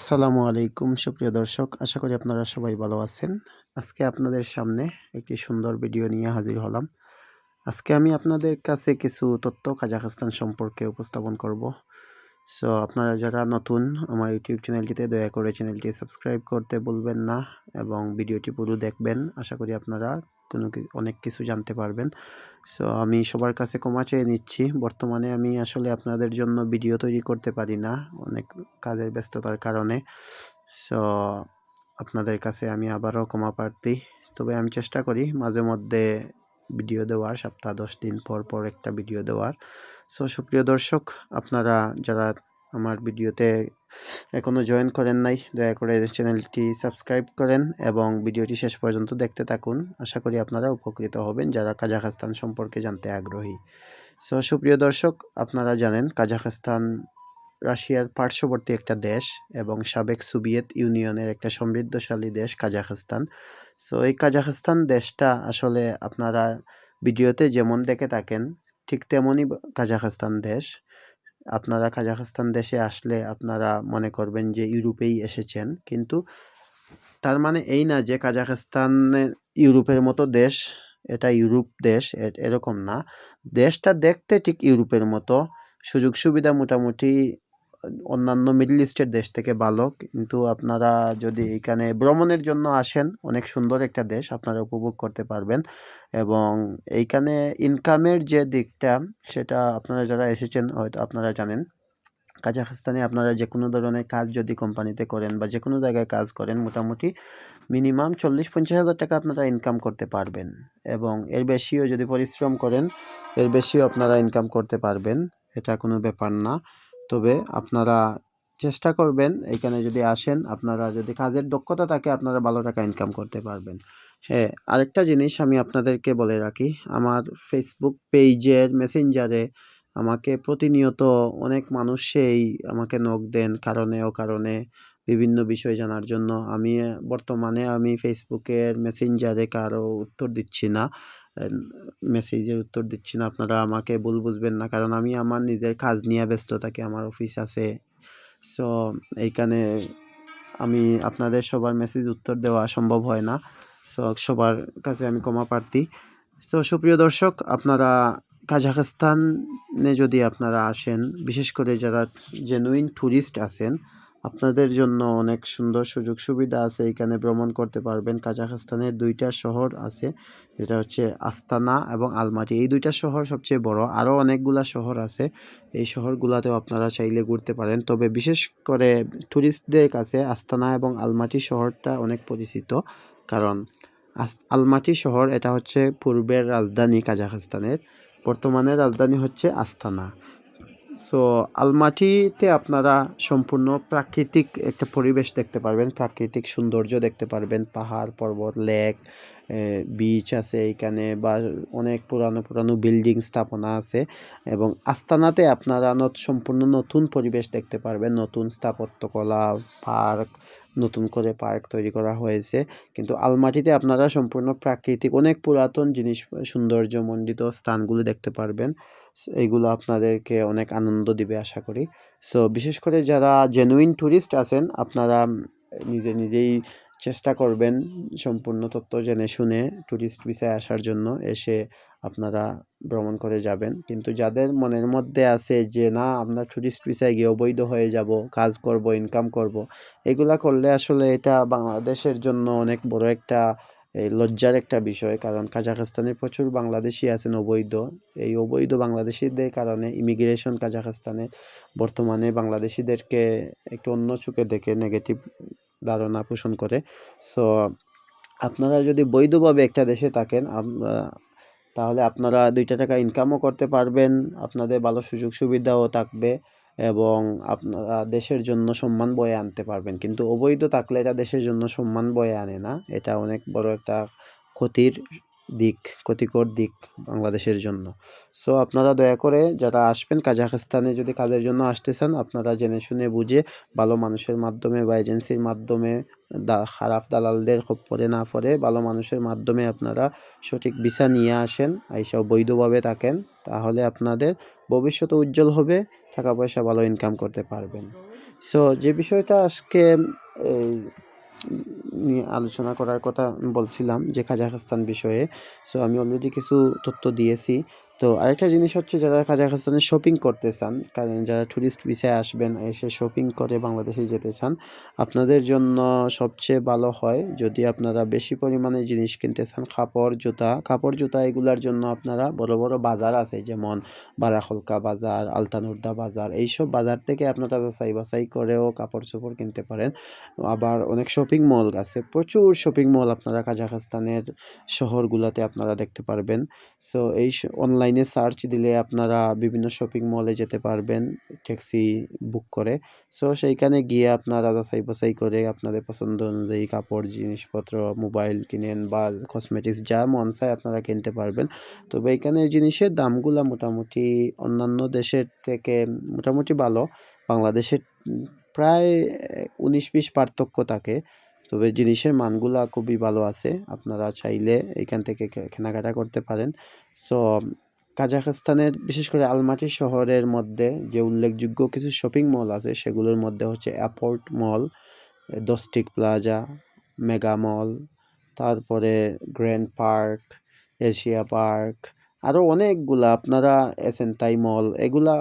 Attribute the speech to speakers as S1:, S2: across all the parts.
S1: আসসালামু আলাইকুম, সুপ্রিয় দর্শক। আশা করি আপনারা সবাই ভালো আছেন। আজকে আপনাদের সামনে একটি সুন্দর ভিডিও নিয়ে হাজির হলাম। আজকে আমি আপনাদের কাছে কিছু তথ্য কাজাখস্তান সম্পর্কে উপস্থাপন করব। সো আপনারা যারা নতুন আমার ইউটিউব চ্যানেলটিতে দয়া করে চ্যানেলটি সাবস্ক্রাইব করতে বলবেন না এবং ভিডিওটি পুরো দেখবেন। আশা করি আপনারা কোনো অনেক কিছু জানতে পারবেন। সো আমি সবার কাছে ক্ষমা চেয়ে নিচ্ছি। বর্তমানে আমি আসলে আপনাদের জন্য ভিডিও তৈরি করতে পারি না অনেক কাজের ব্যস্ততার কারণে। সো আপনাদের কাছে আমি আবারও ক্ষমা প্রার্থী। তবে আমি চেষ্টা করি মাঝে মধ্যে ভিডিও দেওয়ার, সপ্তাহ দশ দিন পর পর একটা ভিডিও দেওয়ার। সো সুপ্রিয় দর্শক, আপনারা যারা আমার ভিডিওতে এখনও জয়েন করেন নাই, দয়া করে চ্যানেলটি সাবস্ক্রাইব করেন এবং ভিডিওটি শেষ পর্যন্ত দেখতে থাকুন। আশা করি আপনারা উপকৃত হবেন যারা কাজাখস্তান সম্পর্কে জানতে আগ্রহী। সো সুপ্রিয় দর্শক, আপনারা জানেন কাজাখস্তান রাশিয়ার পার্শ্ববর্তী একটা দেশ এবং সাবেক সোভিয়েত ইউনিয়নের একটা সমৃদ্ধশালী দেশ কাজাখস্তান। সো এই কাজাখস্তান দেশটা আসলে আপনারা ভিডিওতে যেমন দেখে থাকেন, ঠিক তেমনই কাজাখস্তান দেশ। আপনারা কাজাখস্তান দেশে আসলে আপনারা মনে করবেন যে ইউরোপেই এসেছেন। কিন্তু তার মানে এই না যে কাজাখস্তানের ইউরোপের মতো দেশ, এটা ইউরোপ দেশ এরকম না। দেশটা দেখতে ঠিক ইউরোপের মতো। সুযোগ সুবিধা মোটামুটি অন্যান্য মিডল ইস্টের দেশ থেকে ভালো কিন্তু আপনারা যদি এখানে ভ্রমণের জন্য আসেন, অনেক সুন্দর একটা দেশ আপনারা উপভোগ করতে পারবেন। এবং এইখানে ইনকামের যে দিকটা, সেটা আপনারা যারা এসেছেন, হয়তো আপনারা জানেন। কাজাখস্তানে আপনারা যে কোনো ধরনের কাজ যদি কোম্পানিতে করেন বা যে কোনো জায়গায় কাজ করেন, মোটামুটি মিনিমাম চল্লিশ পঞ্চাশ হাজার টাকা আপনারা ইনকাম করতে পারবেন। এবং এর বেশিও যদি পরিশ্রম করেন, এর বেশিও আপনারা ইনকাম করতে পারবেন। এটা কোনো ব্যাপার না। তবে আপনারা চেষ্টা করবেন এখানে যদি আসেন, আপনারা যদি কাজের দক্ষতা থাকে, আপনারা ভালো টাকা ইনকাম করতে পারবেন। হ্যাঁ আরেকটা জিনিস আমি আপনাদেরকে বলে রাখি, আমার ফেসবুক পেজের মেসেঞ্জারে আমাকে প্রতিনিয়ত অনেক মানুষই আমাকে নখ দেন কারণে ও কারণে বিভিন্ন বিষয় জানার জন্য। আমি, বর্তমানে আমি ফেসবুকের মেসেঞ্জারে কারও উত্তর দিচ্ছি না। মেসেজের উত্তর দিচ্ছি না, আপনারা আমাকে ভুল বুঝবেন না, কারণ আমি আমার নিজের কাজ নিয়ে ব্যস্ত থাকি, আমার অফিস আছে। সো এইখানে আমি আপনাদের সবার মেসেজ উত্তর দেওয়া সম্ভব হয় না সো সবার কাছে আমি ক্ষমা প্রার্থী। তো সুপ্রিয় দর্শক, আপনারা কাজাখস্তানে যদি আপনারা আসেন, বিশেষ করে যারা জেনুইন ট্যুরিস্ট আছেন আপনাদের জন্য অনেক সুন্দর সুযোগ সুবিধা আছে। এখানে ভ্রমণ করতে পারবেন। কাজাখস্তানের দুইটা শহর আছে, যেটা হচ্ছে আস্তানা এবং আলমাটি। এই দুইটা শহর সবচেয়ে বড়। আরও অনেকগুলা শহর আছে। এই শহরগুলোতেও আপনারা চাইলে ঘুরতে পারেন। তবে বিশেষ করে ট্যুরিস্টদের কাছে আস্তানা এবং আলমাটি শহরটা অনেক পরিচিত। কারণ আলমাটি শহর, এটা হচ্ছে পূর্বের রাজধানী কাজাখস্তানের। বর্তমানে রাজধানী হচ্ছে আস্তানা। সো আলমাটিতে আপনারা সম্পূর্ণ প্রাকৃতিক একটা পরিবেশ দেখতে পারবেন, প্রাকৃতিক সৌন্দর্য দেখতে পারবেন। পাহাড়, পর্বত লেক বিচ আছে এখানে বা অনেক পুরানো পুরানো বিল্ডিং স্থাপনা আছে এবং আস্তানাতে আপনারা সম্পূর্ণ নতুন পরিবেশ দেখতে পারবেন। নতুন স্থাপত্যকলা পার্ক নতুন করে পার্ক তৈরি করা হয়েছে। কিন্তু আলমাটিতে আপনারা সম্পূর্ণ প্রাকৃতিক অনেক পুরাতন জিনিস, সৌন্দর্যমণ্ডিত স্থানগুলো দেখতে পারবেন। এইগুলো আপনাদেরকে অনেক আনন্দ দিবে আশা করি। সো বিশেষ করে যারা জেনুইন ট্যুরিস্ট আছেন, আপনারা নিজে নিজেই চেষ্টা করবেন সম্পূর্ণ তথ্য জেনে শুনে ট্যুরিস্ট ভিসায় আসার জন্য এসে আপনারা ভ্রমণ করে যাবেন। কিন্তু যাদের মনের মধ্যে আছে যে, না, আমরা ট্যুরিস্ট ভিসায় গিয়ে অবৈধ হয়ে যাব, কাজ করব ইনকাম করব, এগুলা করলে আসলে এটা বাংলাদেশের জন্য অনেক বড় একটা এই লজ্জার একটা বিষয়, কারণ কাজাখস্তানে প্রচুর বাংলাদেশি আছেন অবৈধ এই অবৈধ বাংলাদেশিদের কারণে ইমিগ্রেশন কাজাখস্তানে বর্তমানে বাংলাদেশিদেরকে একটু অন্য চোখে দেখে নেগেটিভ ধারণা পোষণ করে। সো আপনারা যদি বৈধভাবে একটা দেশে থাকেন তাহলে আপনারা দুইটা টাকা ইনকামও করতে পারবেন, আপনাদের ভালো সুযোগ সুবিধাও থাকবে। এবং আপনারা দেশের জন্য সম্মান বয়ে আনতে পারবেন। কিন্তু অবৈধ থাকলে এটা দেশের জন্য সম্মান বয়ে আনে না। এটা অনেক বড় একটা ক্ষতির দিক, ক্ষতিকর দিক বাংলাদেশের জন্য। সো আপনারা দয়া করে যারা আসবেন কাজাখস্তানে যদি কাজের জন্য আসতে চান, আপনারা জেনে শুনে বুঝে ভালো মানুষের মাধ্যমে বা এজেন্সির মাধ্যমে দা, খারাপ দালালদের খুব পরে না পড়ে ভালো মানুষের মাধ্যমে আপনারা সঠিক ভিসা নিয়ে আসেন এইসব বৈধভাবে থাকেন, তাহলে আপনাদের ভবিষ্যৎ উজ্জ্বল হবে, টাকা পয়সা ভালো ইনকাম করতে পারবেন। সো যে বিষয়টা আজকে নিয়ে আলোচনা করার কথা বলছিলাম যে কাজাখস্তান বিষয়ে। সো আমি অলরেডি কিছু তথ্য দিয়েছি। তো আরেকটা জিনিস হচ্ছে যারা কাজাখস্তানে শপিং করতে চান, কারণ যারা ট্যুরিস্ট ভিসায় আসবেন, এসে শপিং করে বাংলাদেশে যেতে চান, আপনাদের জন্য সবচেয়ে ভালো হয় যদি আপনারা বেশি পরিমাণে জিনিস কিনতে চান, কাপড়, জুতা। কাপড়, জুতা এগুলার জন্য আপনারা বড় বড় বাজার আছে, যেমন বারাখলকা বাজার, আলতানুরদা বাজার, এইসব বাজার থেকে আপনারা যাচাই বাছাই করেও কাপড় চোপড় কিনতে পারেন। আবার অনেক শপিং মল আছে, প্রচুর শপিং মল আপনারা কাজাখস্তানের শহরগুলোতে আপনারা দেখতে পারবেন। সো এই অনলাইনে সার্চ দিলে আপনারা বিভিন্ন শপিং মলে যেতে পারবেন ট্যাক্সি বুক করে। সো সেইখানে গিয়ে আপনারা যাচাই বাছাই করে আপনাদের পছন্দ অনুযায়ী কাপড়, জিনিসপত্র মোবাইল কিনেন বা কসমেটিক্স যা মন চায় আপনারা কিনতে পারবেন। তবে এইখানের জিনিসের দামগুলো মোটামুটি অন্যান্য দেশের থেকে মোটামুটি ভালো। বাংলাদেশের প্রায় উনিশ বিশ পার্থক্য থাকে। তবে জিনিসের মানগুলা খুবই ভালো আছে। আপনারা চাইলে এখান থেকে কেনাকাটা করতে পারেন। সো কাজাখস্তানের, বিশেষ করে আলমাটি শহরের মধ্যে যে উল্লেখযোগ্য কিছু শপিং মল আছে, সেগুলোর মধ্যে হচ্ছে অ্যাপোর্ট মল, দস্টিক প্লাজা, মেগা মল, তারপরে গ্র্যান্ড পার্ক, এশিয়া পার্ক আরও অনেকগুলা, আপনারা এসেন্টাই মল এগুলা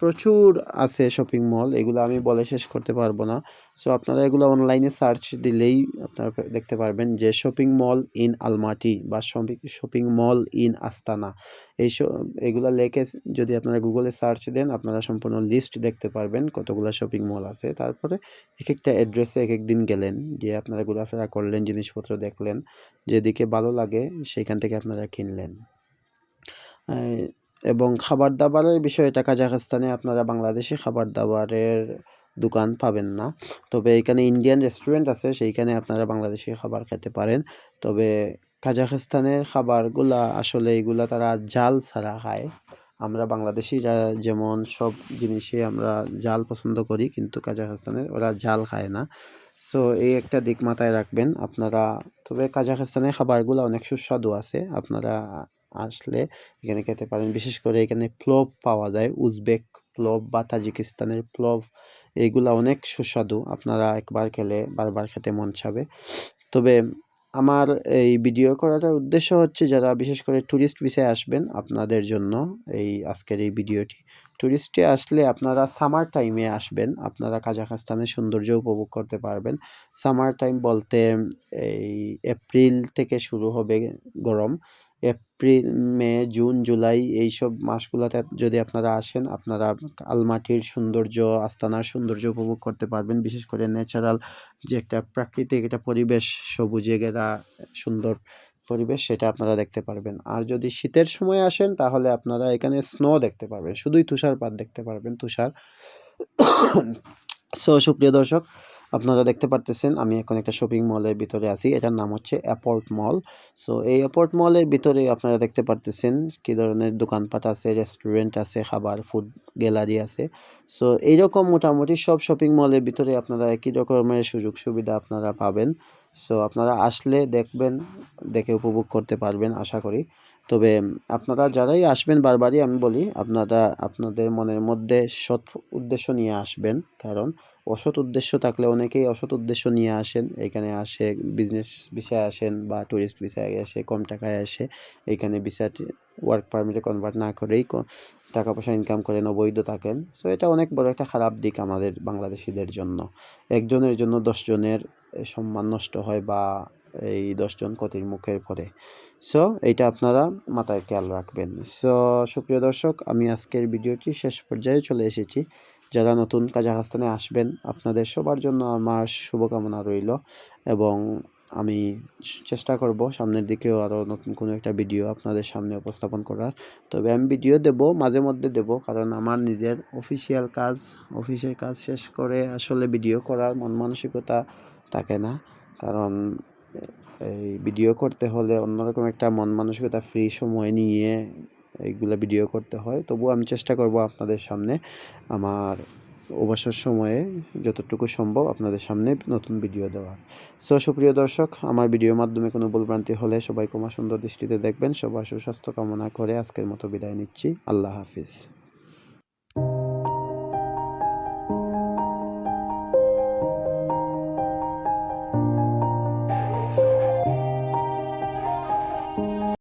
S1: প্রচুর আছে শপিং মল এগুলো আমি বলে শেষ করতে পারব না। সো আপনারা এগুলো অনলাইনে সার্চ দিলেই আপনারা দেখতে পারবেন যে শপিং মল ইন আলমাটি বা শপিং মল ইন আস্তানা এই এগুলো লেখে যদি আপনারা গুগলে সার্চ দেন, আপনারা সম্পূর্ণ লিস্ট দেখতে পারবেন কতগুলো শপিং মল আছে। তারপরে এক একটা অ্যাড্রেসে এক এক দিন গেলেন, গিয়ে আপনারা ঘোরাফেরা করলেন, জিনিসপত্র দেখলেন, যেদিকে ভালো লাগে সেইখান থেকে আপনারা কিনলেন। এবং খাবার দাবারের বিষয়টা কাজাখস্তানে আপনারা বাংলাদেশি খাবার দাবারের দোকান পাবেন না। তবে এখানে ইন্ডিয়ান রেস্টুরেন্ট আছে, সেইখানে আপনারা বাংলাদেশি খাবার খেতে পারেন। তবে কাজাখস্তানের খাবারগুলা, আসলে এগুলা তারা জাল ছাড়া খায়। আমরা বাংলাদেশিরা যেমন সব জিনিসে আমরা জাল পছন্দ করি, কিন্তু কাজাখস্তানের ওরা জাল খায় না। সো এই একটা দিক মাথায় রাখবেন আপনারা। তবে কাজাখস্তানের খাবারগুলো অনেক সুস্বাদু আছে। আপনারা আসলে এখানে খেতে পারেন। বিশেষ করে এখানে প্লব পাওয়া যায়, উজবেক প্লব বা তাজিকিস্তানের প্লব। এইগুলা অনেক সুস্বাদু। আপনারা একবার খেলে বারবার খেতে মন চাবে। তবে আমার এই ভিডিও করাটার উদ্দেশ্য হচ্ছে যারা বিশেষ করে ট্যুরিস্ট ভিসায় আসবেন, আপনাদের জন্য এই আজকের এই ভিডিওটি। ট্যুরিস্টে আসলে আপনারা সামার টাইমে আসবেন। আপনারা কাজাখস্তানের সৌন্দর্য উপভোগ করতে পারবেন। সামার টাইম বলতে এই এপ্রিল থেকে শুরু হবে গরম। এপ্রিল, মে, জুন, জুলাই এইসব মাসগুলোতে যদি আপনারা আসেন, আপনারা আলমাটির সৌন্দর্য, আস্তানার সৌন্দর্য উপভোগ করতে পারবেন। বিশেষ করে ন্যাচারাল যে একটা প্রাকৃতিক একটা পরিবেশ, সবুজে ঘেরা সুন্দর পরিবেশ, সেটা আপনারা দেখতে পারবেন। আর যদি শীতের সময় আসেন, তাহলে আপনারা এখানে স্নো দেখতে পারবেন। শুধুই তুষারপাত দেখতে পারবেন, তুষার। সো সুপ্রিয় দর্শক আপনারা দেখতে পারতেছেন, আমি এখন একটা শপিং মলের ভিতরে আছি। এটার নাম হচ্ছে অ্যাপোর্ট মল সো এই অ্যাপোর্ট মলের ভিতরে আপনারা দেখতে পারতেছেন কী ধরনের দোকানপাট আছে রেস্টুরেন্ট আছে, খাবার ফুড গ্যালারি আছে। সো এইরকম মোটামুটি সব শপিং মলের ভিতরে আপনারা একই রকমের সুযোগ সুবিধা আপনারা পাবেন। সো আপনারা আসলে দেখবেন, দেখে উপভোগ করতে পারবেন, আশা করি। তবে আপনারা যারাই আসবেন বারবারই আমি বলি, আপনারা আপনাদের মনের মধ্যে সৎ উদ্দেশ্য নিয়ে আসবেন। কারণ অসৎ উদ্দেশ্য থাকলে অনেকেই অসৎ উদ্দেশ্য নিয়ে আসেন। এখানে আসে বিজনেস ভিসায় আসেন বা ট্যুরিস্ট ভিসায় আসে, কম টাকায় আসে। এখানে ভিসাটি ওয়ার্ক পারমিটে কনভার্ট না করেই টাকা পয়সা ইনকাম করেন, অবৈধ থাকেন। সো এটা অনেক বড় একটা খারাপ দিক আমাদের বাংলাদেশিদের জন্য। একজনের জন্য দশজনের সম্মান নষ্ট হয় বা এই দশজন ক্ষতির মুখের পড়ে সো এইটা আপনারা মাথায় খেয়াল রাখবেন। সো সুপ্রিয় দর্শক, আমি আজকের ভিডিওটি শেষ পর্যায়ে চলে এসেছি। যারা নতুন কাজাখস্তানে আসবেন, আপনাদের সবার জন্য আমার শুভকামনা রইল এবং আমি চেষ্টা করব সামনের দিকেও আরও নতুন কোনো একটা ভিডিও আপনাদের সামনে উপস্থাপন করার। তবে আমি ভিডিও দেব, মাঝে মধ্যে দেব, কারণ আমার নিজের অফিসিয়াল কাজ, অফিসের কাজ শেষ করে আসলে ভিডিও করার মন মানসিকতা থাকে না। কারণ এই ভিডিও করতে হলে অন্যরকম একটা মন মানসিকতা ফ্রি সময় নিয়ে এইগুলা ভিডিও করতে হয়। তবুও আমি চেষ্টা করব আপনাদের সামনে আমার অবসর সময়ে যতটুকু সম্ভব আপনাদের সামনে নতুন ভিডিও দেওয়ার। সো সুপ্রিয় দর্শক, আমার ভিডিওর মাধ্যমে কোনো ভুলভ্রান্তি হলে সবাই ক্ষমা সুন্দর দৃষ্টিতে দেখবেন। সবার সুস্বাস্থ্য কামনা করে আজকের মতো বিদায় নিচ্ছি। আল্লাহ হাফিজ।